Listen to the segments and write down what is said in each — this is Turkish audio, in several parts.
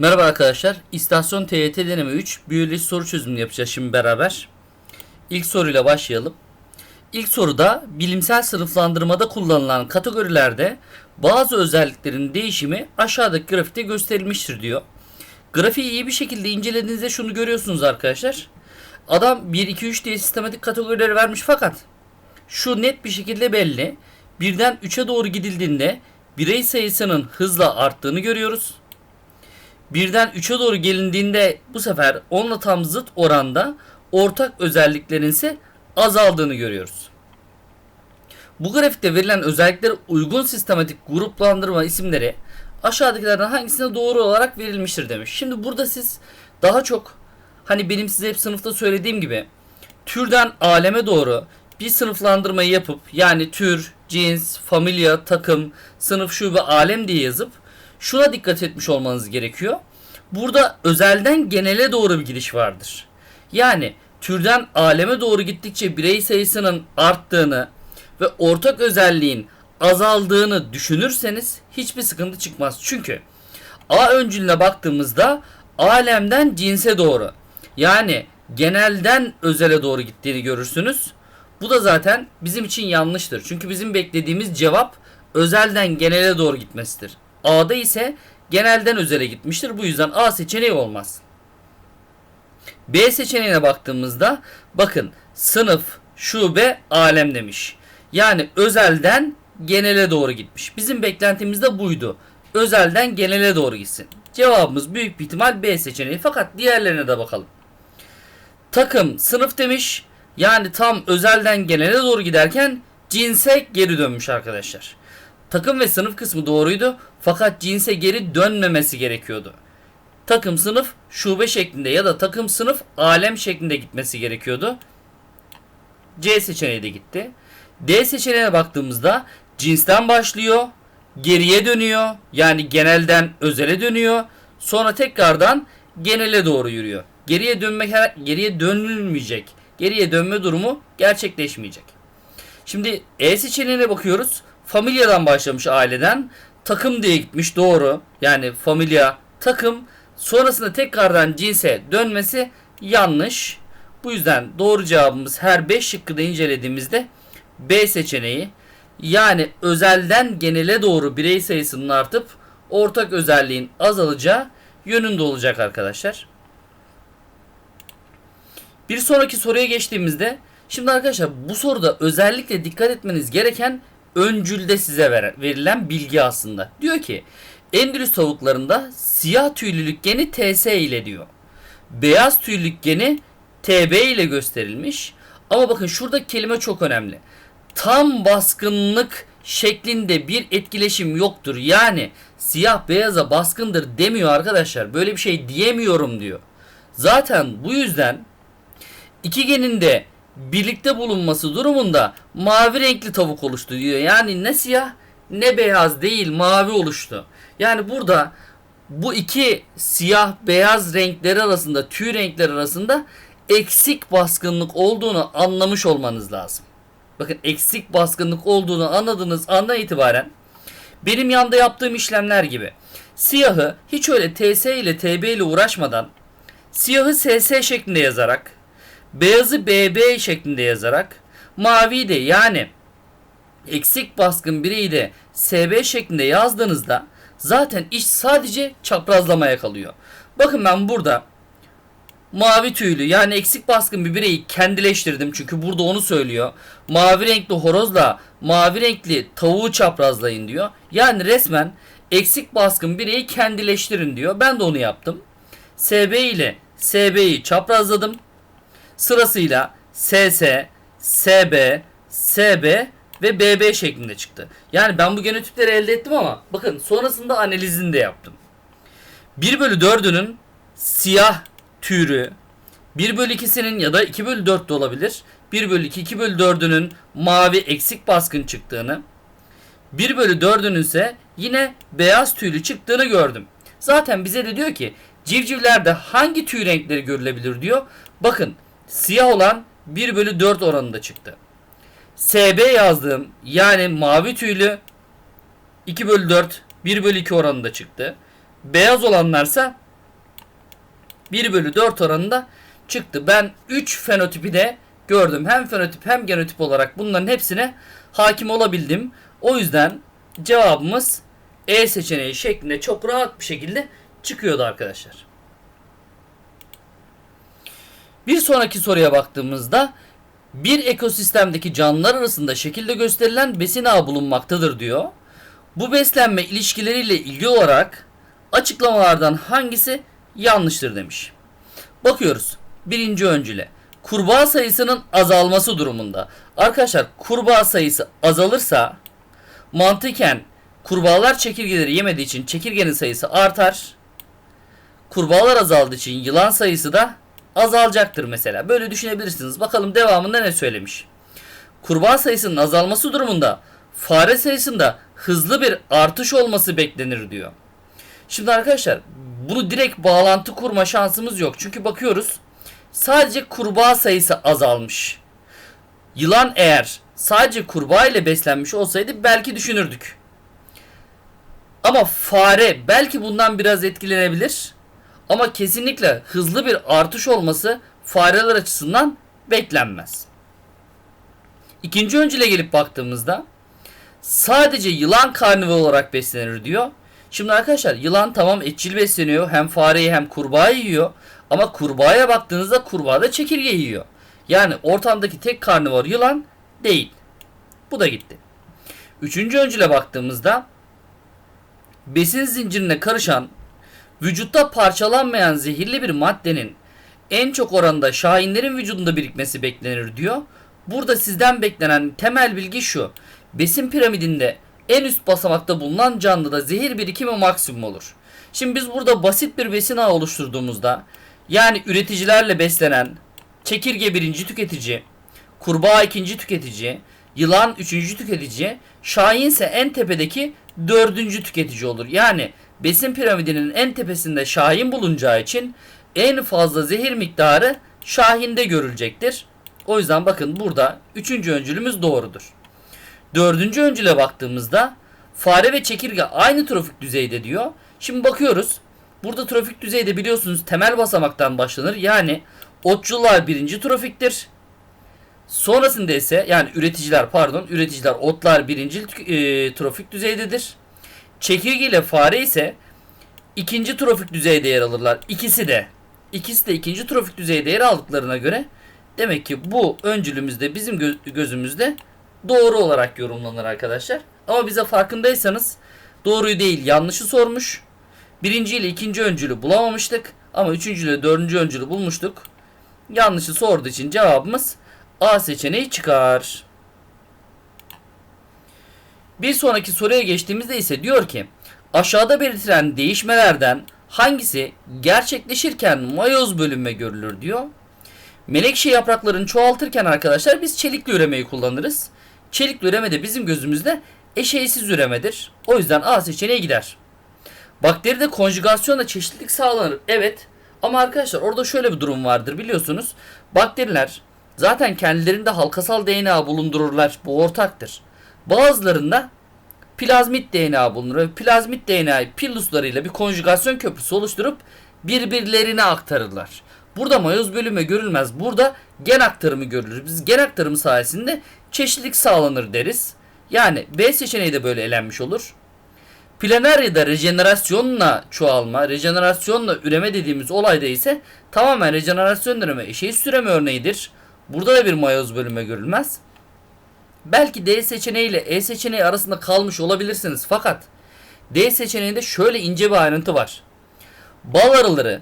Merhaba arkadaşlar. İstasyon TYT deneme 3 biyoloji soru çözümünü yapacağız şimdi beraber. İlk soruyla başlayalım. İlk soruda bilimsel sınıflandırmada kullanılan kategorilerde bazı özelliklerin değişimi aşağıdaki grafikte gösterilmiştir diyor. Grafiği iyi bir şekilde incelediğinizde şunu görüyorsunuz arkadaşlar. Adam 1 2 3 diye sistematik kategorileri vermiş fakat şu net bir şekilde belli. Birden 3'e doğru gidildiğinde birey sayısının hızla arttığını görüyoruz. Birden 3'e doğru gelindiğinde bu sefer onunla tam zıt oranda ortak özelliklerin ise azaldığını görüyoruz. Bu grafikte verilen özelliklere uygun sistematik gruplandırma isimleri aşağıdakilerden hangisine doğru olarak verilmiştir demiş. Şimdi burada siz daha çok hani benim size hep sınıfta söylediğim gibi türden aleme doğru bir sınıflandırmayı yapıp yani tür, cins, familya, takım, sınıf, şube, alem diye yazıp şuna dikkat etmiş olmanız gerekiyor. Burada özelden genele doğru bir gidiş vardır. Yani türden aleme doğru gittikçe birey sayısının arttığını ve ortak özelliğin azaldığını düşünürseniz hiçbir sıkıntı çıkmaz. Çünkü A öncülüne baktığımızda alemden cinse doğru yani genelden özele doğru gittiğini görürsünüz. Bu da zaten bizim için yanlıştır. Çünkü bizim beklediğimiz cevap özelden genele doğru gitmesidir. A'da ise genelden özele gitmiştir. Bu yüzden A seçeneği olmaz. B seçeneğine baktığımızda bakın sınıf, şube, alem demiş. Yani özelden genele doğru gitmiş. Bizim beklentimiz de buydu. Özelden genele doğru gitsin. Cevabımız büyük bir ihtimal B seçeneği. Fakat diğerlerine de bakalım. Takım, sınıf demiş. Yani tam özelden genele doğru giderken cinse geri dönmüş arkadaşlar. Takım ve sınıf kısmı doğruydu fakat cinse geri dönmemesi gerekiyordu. Takım sınıf şube şeklinde ya da takım sınıf alem şeklinde gitmesi gerekiyordu. C seçeneği de gitti. D seçeneğine baktığımızda cinsten başlıyor, geriye dönüyor. Yani genelden özele dönüyor. Sonra tekrardan genele doğru yürüyor. Geriye dönmek geriye dönülmeyecek. Geriye dönme durumu gerçekleşmeyecek. Şimdi E seçeneğine bakıyoruz. Familyadan başlamış aileden. Takım diye gitmiş doğru. Yani familya takım. Sonrasında tekrardan cinse dönmesi yanlış. Bu yüzden doğru cevabımız her 5 şıkkı da incelediğimizde B seçeneği. Yani özelden genele doğru birey sayısının artıp ortak özelliğin azalacağı yönünde olacak arkadaşlar. Bir sonraki soruya geçtiğimizde şimdi arkadaşlar bu soruda özellikle dikkat etmeniz gereken öncülde size verilen bilgi aslında. Diyor ki Endülüs tavuklarında siyah tüylülük geni TS ile diyor. Beyaz tüylülük geni TB ile gösterilmiş. Ama bakın şurada kelime çok önemli. Tam baskınlık şeklinde bir etkileşim yoktur. Yani siyah beyaza baskındır demiyor arkadaşlar. Böyle bir şey diyemiyorum diyor. Zaten bu yüzden iki genin de birlikte bulunması durumunda mavi renkli tavuk oluştu diyor. Yani ne siyah ne beyaz değil mavi oluştu. Yani burada bu iki siyah beyaz renkleri arasında tüy renkleri arasında eksik baskınlık olduğunu anlamış olmanız lazım. Bakın eksik baskınlık olduğunu anladığınız andan itibaren benim yanda yaptığım işlemler gibi siyahı hiç öyle TS ile TB ile uğraşmadan siyahı SS şeklinde yazarak beyazı BB şeklinde yazarak mavi de yani eksik baskın bireyi de SB şeklinde yazdığınızda zaten iş sadece çaprazlamaya kalıyor. Bakın ben burada mavi tüylü yani eksik baskın bir bireyi kendileştirdim. Çünkü burada onu söylüyor. Mavi renkli horozla mavi renkli tavuğu çaprazlayın diyor. Yani resmen eksik baskın bireyi kendileştirin diyor. Ben de onu yaptım. SB ile SB'yi çaprazladım. Sırasıyla SS, SB, SB ve BB şeklinde çıktı. Yani ben bu genotipleri elde ettim ama bakın sonrasında analizini de yaptım. 1 bölü 4'ünün siyah türü 1 bölü 2'sinin ya da 2 bölü 4 de olabilir. 1 bölü 2, 2 bölü 4'ünün mavi eksik baskın çıktığını 1 bölü 4'ünün ise yine beyaz tüylü çıktığını gördüm. Zaten bize de diyor ki civcivlerde hangi tüy renkleri görülebilir diyor. Bakın siyah olan 1 bölü 4 oranında çıktı. SB yazdığım yani mavi tüylü 2 bölü 4 1 bölü 2 oranında çıktı. Beyaz olanlarsa 1 bölü 4 oranında çıktı. Ben 3 fenotipi de gördüm. Hem fenotip hem genotip olarak bunların hepsine hakim olabildim. O yüzden cevabımız E seçeneği şeklinde çok rahat bir şekilde çıkıyordu arkadaşlar. Bir sonraki soruya baktığımızda bir ekosistemdeki canlılar arasında şekilde gösterilen besin ağı bulunmaktadır diyor. Bu beslenme ilişkileriyle ilgili olarak açıklamalardan hangisi yanlıştır demiş. Bakıyoruz. Birinci öncüle. Kurbağa sayısının azalması durumunda. Arkadaşlar kurbağa sayısı azalırsa mantıken kurbağalar çekirgeleri yemediği için çekirgenin sayısı artar. Kurbağalar azaldığı için yılan sayısı da azalacaktır mesela. Böyle düşünebilirsiniz. Bakalım devamında ne söylemiş. Kurbağa sayısının azalması durumunda fare sayısında hızlı bir artış olması beklenir diyor. Şimdi arkadaşlar bunu direkt bağlantı kurma şansımız yok. Çünkü bakıyoruz sadece kurbağa sayısı azalmış. Yılan eğer sadece kurbağa ile beslenmiş olsaydı belki düşünürdük. Ama fare belki bundan biraz etkilenebilir. Ama kesinlikle hızlı bir artış olması fareler açısından beklenmez. İkinci öncüle gelip baktığımızda sadece yılan karnivor olarak beslenir diyor. Şimdi arkadaşlar yılan tamam etçil besleniyor. Hem fareyi hem kurbağayı yiyor. Ama kurbağaya baktığınızda kurbağa da çekirge yiyor. Yani ortamdaki tek karnivor yılan değil. Bu da gitti. Üçüncü öncüle baktığımızda besin zincirine karışan vücutta parçalanmayan zehirli bir maddenin en çok oranda şahinlerin vücudunda birikmesi beklenir diyor. Burada sizden beklenen temel bilgi şu. Besin piramidinde en üst basamakta bulunan canlıda zehir birikimi maksimum olur. Şimdi biz burada basit bir besin ağı oluşturduğumuzda yani üreticilerle beslenen çekirge birinci tüketici, kurbağa ikinci tüketici, yılan üçüncü tüketici, şahin ise en tepedeki dördüncü tüketici olur. Yani besin piramidinin en tepesinde şahin bulunacağı için en fazla zehir miktarı şahinde görülecektir. O yüzden bakın burada üçüncü öncülümüz doğrudur. Dördüncü öncüle baktığımızda fare ve çekirge aynı trofik düzeyde diyor. Şimdi bakıyoruz. Burada trofik düzeyde biliyorsunuz temel basamaktan başlanır. Yani otçular birinci trofiktir. Sonrasında ise yani üreticiler pardon üreticiler otlar birinci e, trofik düzeydedir. Çekirge ile fare ise ikinci trofik düzeyde yer alırlar. İkisi de ikisi de ikinci trofik düzeyde yer aldıklarına göre demek ki bu öncülümüzde bizim gö- gözümüzde doğru olarak yorumlanır arkadaşlar. Ama bize farkındaysanız doğruyu değil yanlışı sormuş. Birinci ile ikinci öncülü bulamamıştık. Ama üçüncü ile dördüncü öncülü bulmuştuk. Yanlışı sorduğu için cevabımız A seçeneği çıkar. Bir sonraki soruya geçtiğimizde ise diyor ki aşağıda belirtilen değişmelerden hangisi gerçekleşirken mayoz bölünme görülür diyor. Melekşe yapraklarını çoğaltırken arkadaşlar biz çelikli üremeyi kullanırız. Çelikli üreme de bizim gözümüzde eşeğsiz üremedir. O yüzden A seçeneği gider. Bakteride konjugasyonla çeşitlilik sağlanır. Evet. Ama arkadaşlar orada şöyle bir durum vardır biliyorsunuz. Bakteriler zaten kendilerinde halkasal DNA bulundururlar. Bu ortaktır. Bazılarında plazmit DNA bulunur. Plazmit DNA'yı pilluslarıyla bir konjugasyon köprüsü oluşturup birbirlerine aktarırlar. Burada mayoz bölünme görülmez. Burada gen aktarımı görülür. Biz gen aktarımı sayesinde çeşitlilik sağlanır deriz. Yani B seçeneği de böyle elenmiş olur. Planarya'da rejenerasyonla çoğalma, rejenerasyonla üreme dediğimiz olayda ise tamamen rejenerasyon üreme eşeği üreme örneğidir. Burada da bir mayoz bölünme görülmez. Belki D seçeneği ile E seçeneği arasında kalmış olabilirsiniz. Fakat D seçeneğinde şöyle ince bir ayrıntı var. Bal arıları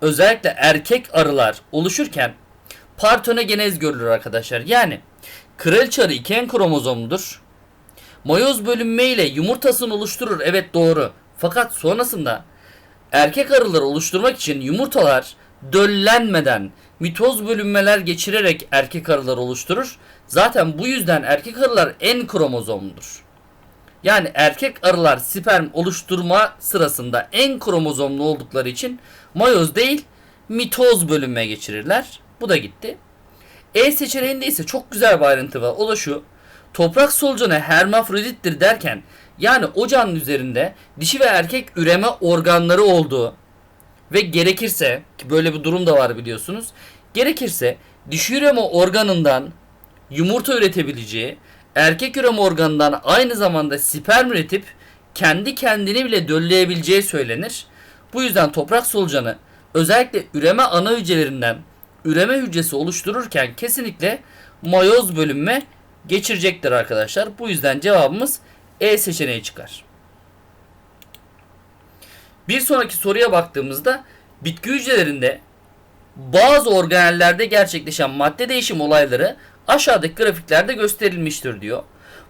özellikle erkek arılar oluşurken partonogenez görülür arkadaşlar. Yani kraliçe arı iken kromozomludur. Mayoz bölünme ile yumurtasını oluşturur. Evet doğru. Fakat sonrasında erkek arıları oluşturmak için yumurtalar döllenmeden mitoz bölünmeler geçirerek erkek arılar oluşturur. Zaten bu yüzden erkek arılar en kromozomludur. Yani erkek arılar sperm oluşturma sırasında en kromozomlu oldukları için mayoz değil mitoz bölünme geçirirler. Bu da gitti. E seçeneğinde ise çok güzel bir ayrıntı var. O da şu. Toprak solucanı hermafrodittir derken yani o canlı üzerinde dişi ve erkek üreme organları olduğu ve gerekirse ki böyle bir durum da var biliyorsunuz. Gerekirse dişi üreme organından yumurta üretebileceği, erkek üreme organından aynı zamanda sperm üretip kendi kendini bile dölleyebileceği söylenir. Bu yüzden toprak solucanı özellikle üreme ana hücrelerinden üreme hücresi oluştururken kesinlikle mayoz bölünme geçirecektir arkadaşlar. Bu yüzden cevabımız E seçeneği çıkar. Bir sonraki soruya baktığımızda bitki hücrelerinde bazı organellerde gerçekleşen madde değişim olayları aşağıdaki grafiklerde gösterilmiştir diyor.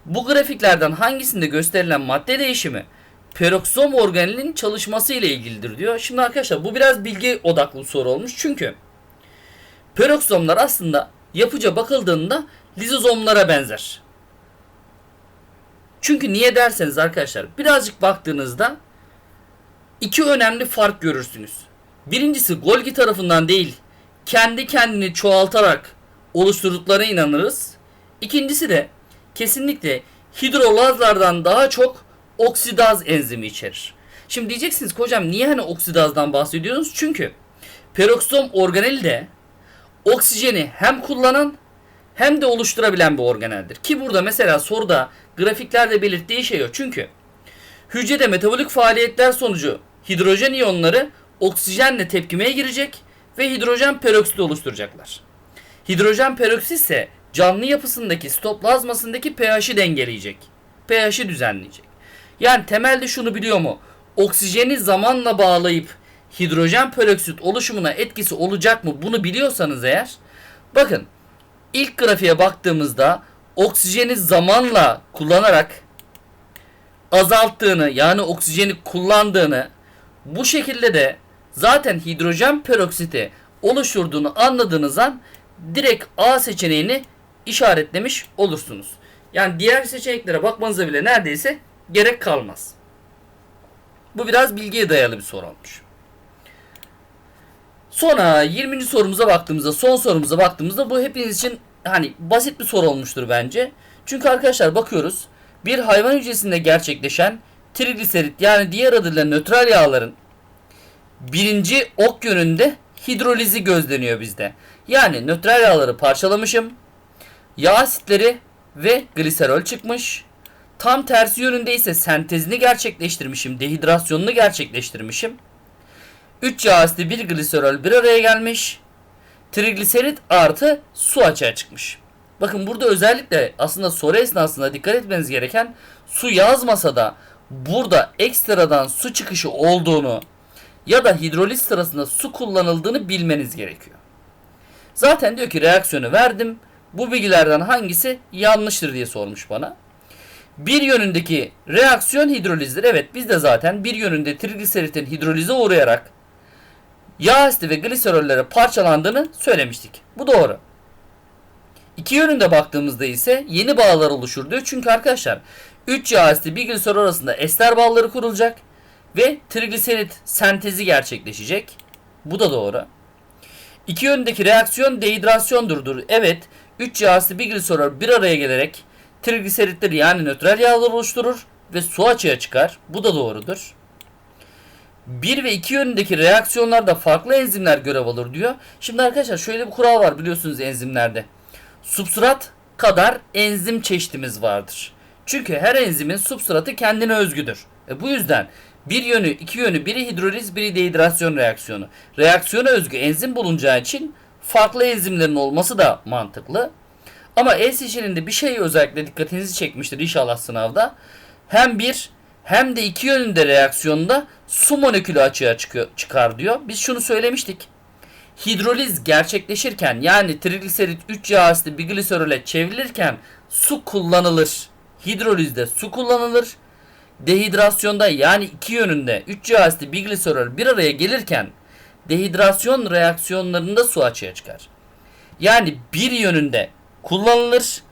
Bu grafiklerden hangisinde gösterilen madde değişimi peroksom organelinin çalışması ile ilgilidir diyor. Şimdi arkadaşlar bu biraz bilgi odaklı soru olmuş. Çünkü peroksomlar aslında yapıca bakıldığında lizozomlara benzer. Çünkü niye derseniz arkadaşlar birazcık baktığınızda iki önemli fark görürsünüz. Birincisi Golgi tarafından değil kendi kendini çoğaltarak oluşturduklarına inanırız. İkincisi de kesinlikle hidrolazlardan daha çok oksidaz enzimi içerir. Şimdi diyeceksiniz ki hocam niye hani oksidazdan bahsediyorsunuz? Çünkü peroksom organeli de oksijeni hem kullanan hem de oluşturabilen bir organeldir. Ki burada mesela soruda grafiklerde belirttiği şey o. Çünkü hücrede metabolik faaliyetler sonucu hidrojen iyonları oksijenle tepkimeye girecek ve hidrojen peroksit oluşturacaklar. Hidrojen peroksit ise canlı yapısındaki sitoplazmasındaki pH'i dengeleyecek. pH'i düzenleyecek. Yani temelde şunu biliyor mu? Oksijeni zamanla bağlayıp hidrojen peroksit oluşumuna etkisi olacak mı? Bunu biliyorsanız eğer bakın ilk grafiğe baktığımızda oksijeni zamanla kullanarak azalttığını yani oksijeni kullandığını bu şekilde de zaten hidrojen peroksiti oluşturduğunu anladığınız an direkt A seçeneğini işaretlemiş olursunuz. Yani diğer seçeneklere bakmanıza bile neredeyse gerek kalmaz. Bu biraz bilgiye dayalı bir soru olmuş. Sonra 20. sorumuza baktığımızda, son sorumuza baktığımızda bu hepiniz için hani basit bir soru olmuştur bence. Çünkü arkadaşlar bakıyoruz bir hayvan hücresinde gerçekleşen trigliserit yani diğer adıyla nötral yağların birinci ok yönünde hidrolizi gözleniyor bizde. Yani nötral yağları parçalamışım. Yağ asitleri ve gliserol çıkmış. Tam tersi yönünde ise sentezini gerçekleştirmişim. Dehidrasyonunu gerçekleştirmişim. 3 yağ asidi 1 gliserol bir araya gelmiş. Trigliserit artı su açığa çıkmış. Bakın burada özellikle aslında soru esnasında dikkat etmeniz gereken su yazmasa da burada ekstradan su çıkışı olduğunu ya da hidroliz sırasında su kullanıldığını bilmeniz gerekiyor. Zaten diyor ki reaksiyonu verdim. Bu bilgilerden hangisi yanlıştır diye sormuş bana. Bir yönündeki reaksiyon hidrolizdir. Evet biz de zaten bir yönünde trigliseritin hidrolize uğrayarak yağ asidi ve gliserollere parçalandığını söylemiştik. Bu doğru. İki yönünde baktığımızda ise yeni bağlar oluşur diyor. Çünkü arkadaşlar 3 yağ asidi bir gliserol arasında ester bağları kurulacak ve trigliserit sentezi gerçekleşecek. Bu da doğru. İki yöndeki reaksiyon dehidrasyondur. Evet 3 yağ asidi bir gliserol bir araya gelerek trigliseritleri yani nötral yağlar oluşturur ve su açığa çıkar. Bu da doğrudur. 1 ve 2 yönündeki reaksiyonlarda farklı enzimler görev alır diyor. Şimdi arkadaşlar şöyle bir kural var biliyorsunuz enzimlerde. Substrat kadar enzim çeşitimiz vardır. Çünkü her enzimin substratı kendine özgüdür. E bu yüzden bir yönü, iki yönü, biri hidroliz, biri dehidrasyon reaksiyonu. Reaksiyona özgü enzim bulunacağı için farklı enzimlerin olması da mantıklı. Ama E seçeneğinde bir şey özellikle dikkatinizi çekmiştir inşallah sınavda. Hem bir hem de iki yönünde reaksiyonda su molekülü açığa çıkıyor, çıkar diyor. Biz şunu söylemiştik. Hidroliz gerçekleşirken yani trigliserit 3 yağ asidi bir gliserole çevrilirken su kullanılır. Hidrolizde su kullanılır. Dehidrasyonda yani iki yönünde 3 yağ asidi bir gliserol bir araya gelirken dehidrasyon reaksiyonlarında su açığa çıkar. Yani bir yönünde kullanılır,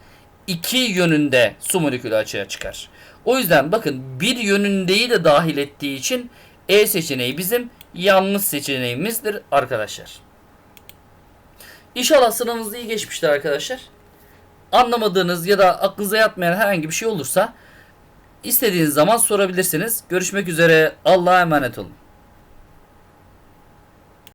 iki yönünde su molekülü açığa çıkar. O yüzden bakın bir yönündeyi de dahil ettiği için E seçeneği bizim yanlış seçeneğimizdir arkadaşlar. İnşallah sınavınız iyi geçmiştir arkadaşlar. Anlamadığınız ya da aklınıza yatmayan herhangi bir şey olursa istediğiniz zaman sorabilirsiniz. Görüşmek üzere. Allah'a emanet olun.